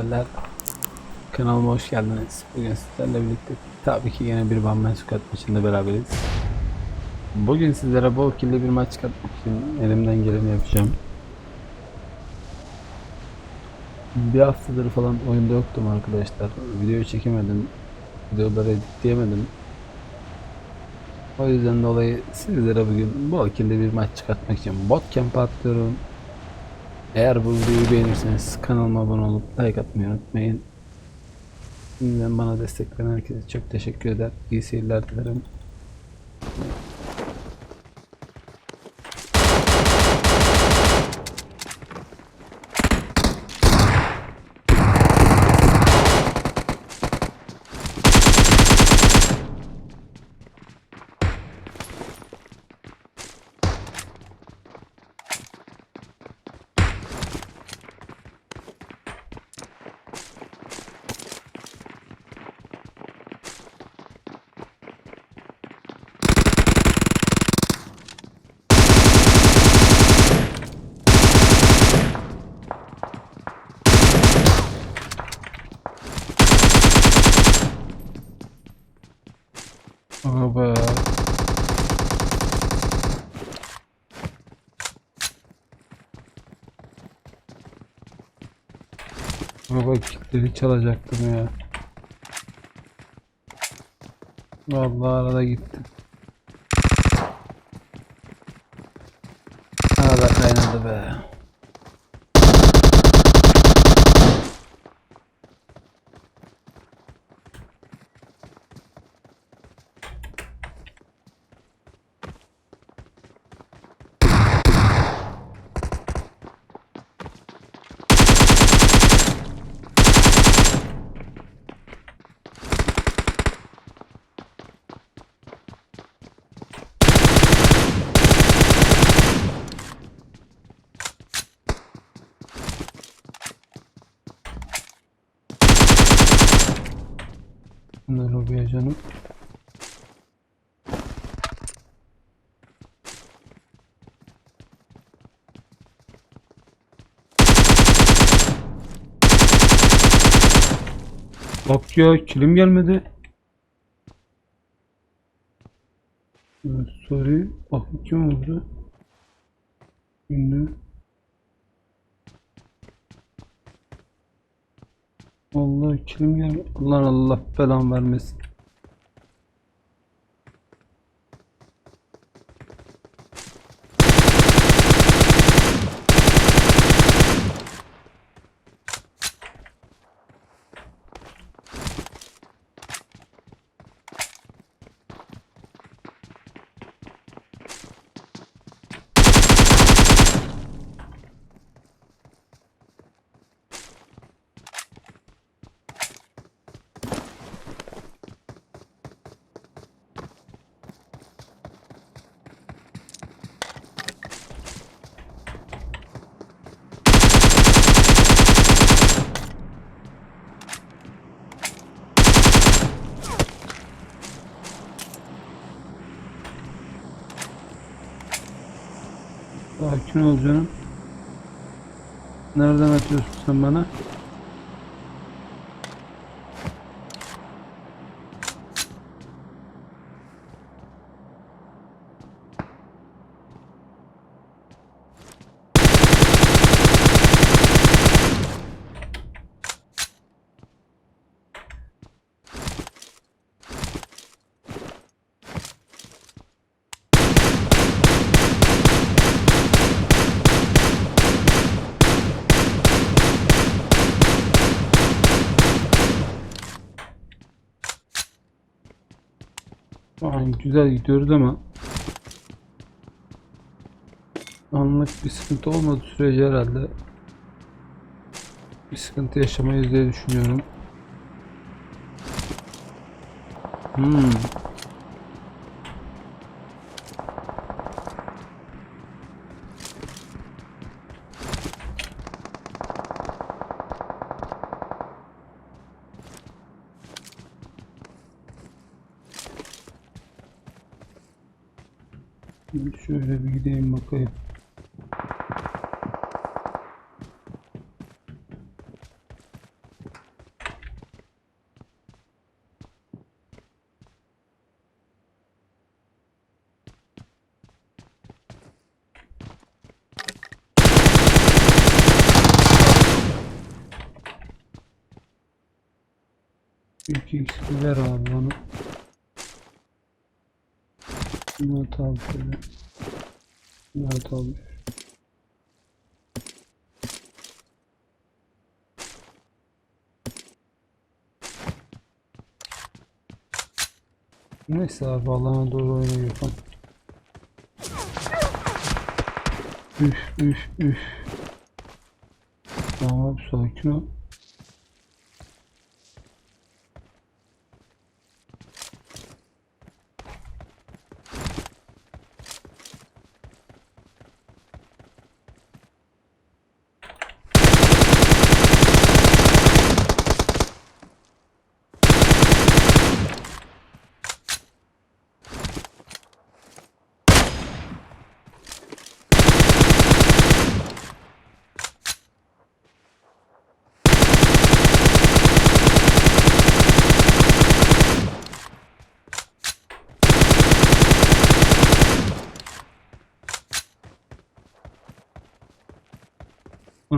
Severler. Kanalıma hoş geldiniz. Bugün sizlerle birlikte tabii ki yine bir Man Squad maçında beraberiz. Bugün sizlere bol killi bir maç çıkartmak için elimden geleni yapacağım. Bir haftadır falan oyunda yoktum arkadaşlar. Video çekemedim. Videoları editleyemedim. O yüzden dolayı sizlere bugün bol killi bir maç çıkartmak için bot camp atlıyorum. Eğer bu videoyu beğenirseniz kanalıma abone olup like atmayı unutmayın. Şimdiden bana destek veren herkese çok teşekkür eder. İyi seyirler dilerim. Baba. Baba kitleri çalacaktım ya. Vallahi arada gittim. Arada kaynadı be. Bunlar lobiye canım. Bak ya kilim gelmedi. Evet, sorry. Bak kim oldu? Ünlü. Vallahi kilim gelmedi. Allah Allah belan vermesin. Sakin ol canım. Nereden atıyorsun sen bana? Ay, güzel gidiyoruz ama anlık bir sıkıntı olmadığı sürece herhalde bir sıkıntı yaşamayız diye düşünüyorum. Hmm. Şimdi şöyle bir gideyim bakayım. İki x'i ver abi onu. At abi şöyle. At abi. Neyse abi Allah'a doğru oyna Gökhan. Üf üf üf. Tamam sakin ol.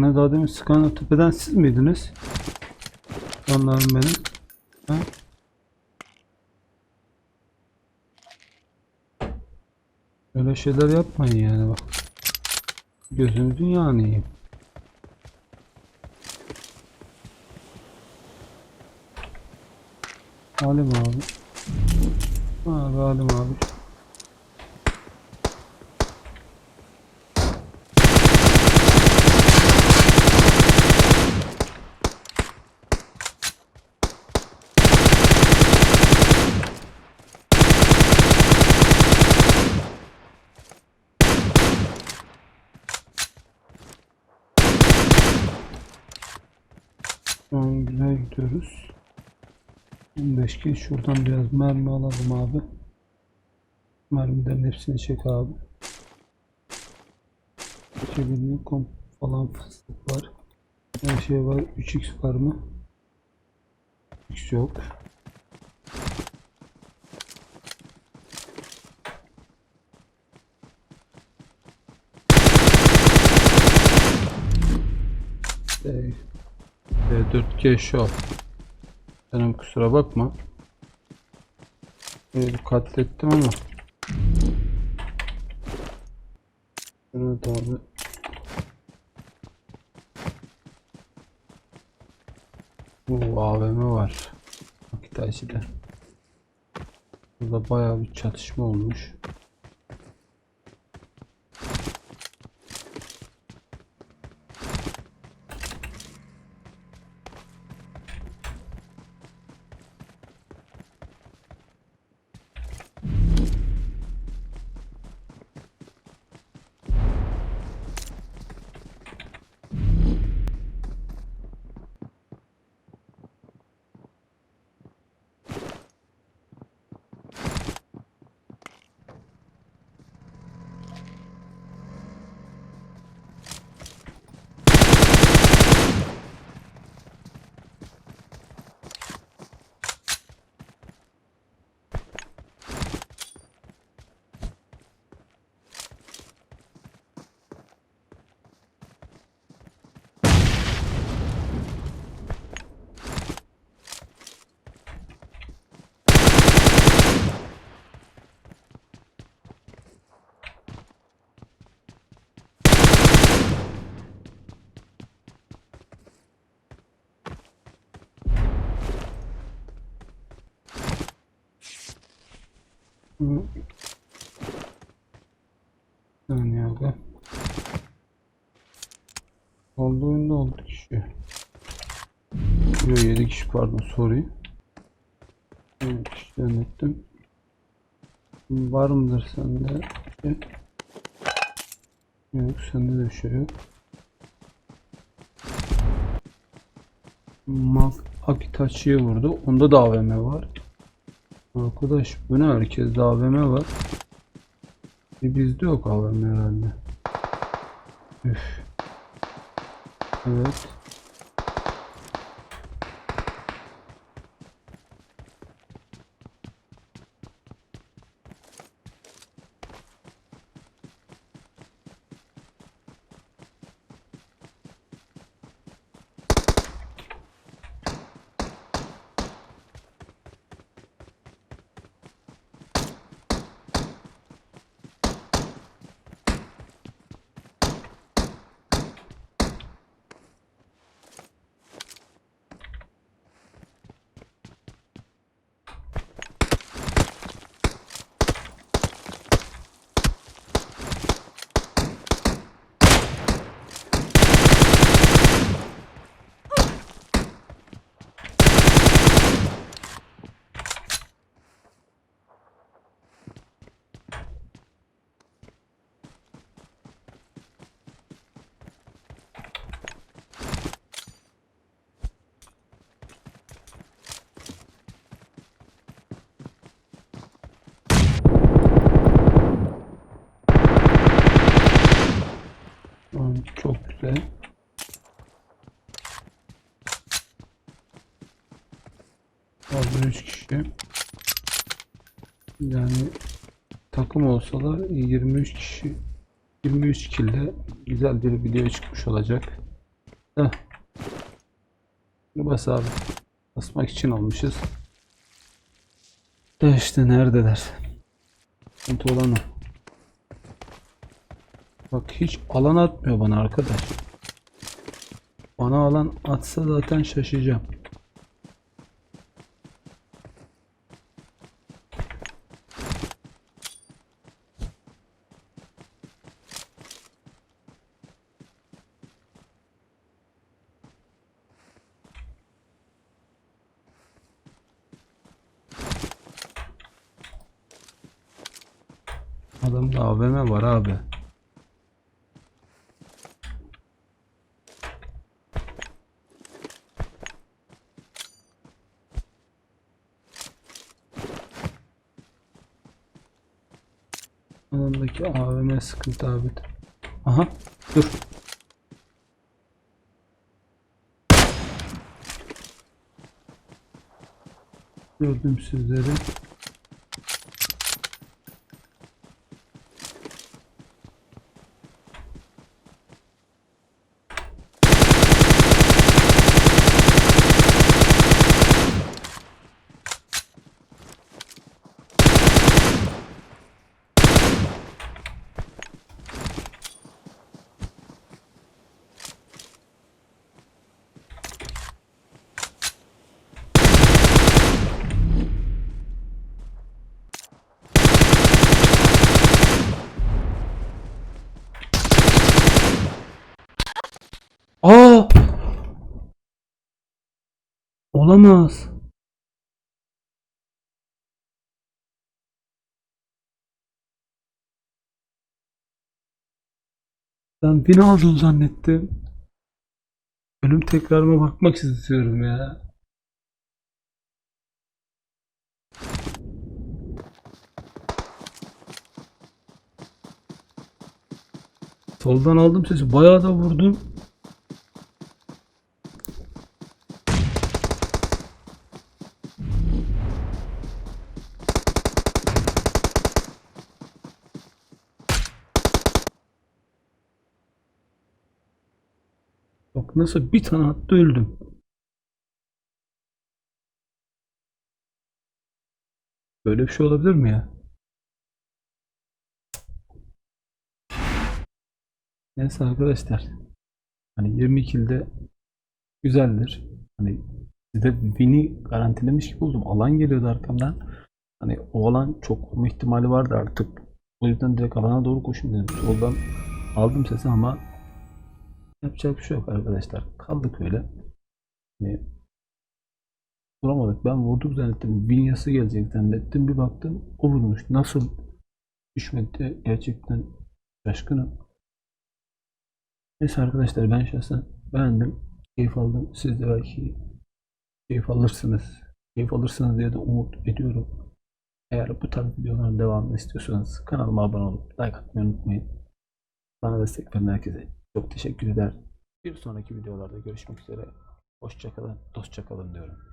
Bana daha demin sıkan tepeden siz miydiniz? Anlarım benim. Ha? Öyle şeyler yapmayın yani bak. Gözünüzün yağını. Halim abi. Abi Halim abi. Şu an güzel gidiyoruz. 15 kil. Şuradan biraz mermi alalım abi. Mermilerin hepsini çek abi. Çevirme komp falan fıstık var. Her şey var. 3x var mı? X yok. Evet. Ee, 4G Show. Canım kusura bakma. Şimdi katlettim ama. Evet abi. Bu AVM var. Akitaşi'de. Burada bayağı bir çatışma olmuş. Hı. Yani abi. Oldu oyunda oldu kişi. Yok 7 kişi pardon sorry. 7 kişi yönettim. Var mıdır sende? Yok sende de bir şey yok. Mak Akitachi'ye vurdu. Onda da AVM var. Arkadaş bu ne herkeste AVM var. Bir bizde yok AVM herhalde. Üf. Evet. Sürelim. Fazla 3 kişi. Yani takım olsalar 23 kişi 23 kille güzel bir video çıkmış olacak. Heh. Bas abi. Basmak için almışız. De işte neredeler? Sıkıntı olan. Bak hiç alan atmıyor bana arkadaş. Bana alan atsa zaten şaşacağım. Adamda AVM var abi. AVM sıkıntı abi. Aha dur. Gördüm sizleri. Olamaz. Ben bin aldım zannettim. Ölüm tekrarıma bakmak istiyorum ya. Soldan aldım sesi. Bayağı da vurdum. Bak nasıl bir tane attı öldüm. Böyle bir şey olabilir mi ya? Neyse arkadaşlar. Hani 20 kilde güzeldir. Hani size win'i garantilemiş gibi oldum. Alan geliyordu arkamdan. Hani o alan çok olma ihtimali vardı artık. O yüzden direkt alana doğru koşun dedim. Soldan aldım sesi ama yapacak bir şey yok arkadaşlar. Kaldık öyle. Hani vuramadık. Ben vurduk zannettim. Vinyası gelecek zannettim. Bir baktım o vurmuş. Nasıl düşmedi gerçekten şaşkınım. Neyse arkadaşlar ben şahsen beğendim. Keyif aldım. Siz de belki keyif alırsınız. Keyif alırsınız diye de umut ediyorum. Eğer bu tarz videoların devamını istiyorsanız kanalıma abone olup like atmayı unutmayın. Bana destek veren herkese çok teşekkür eder. Bir sonraki videolarda görüşmek üzere. Hoşçakalın, dostça kalın diyorum.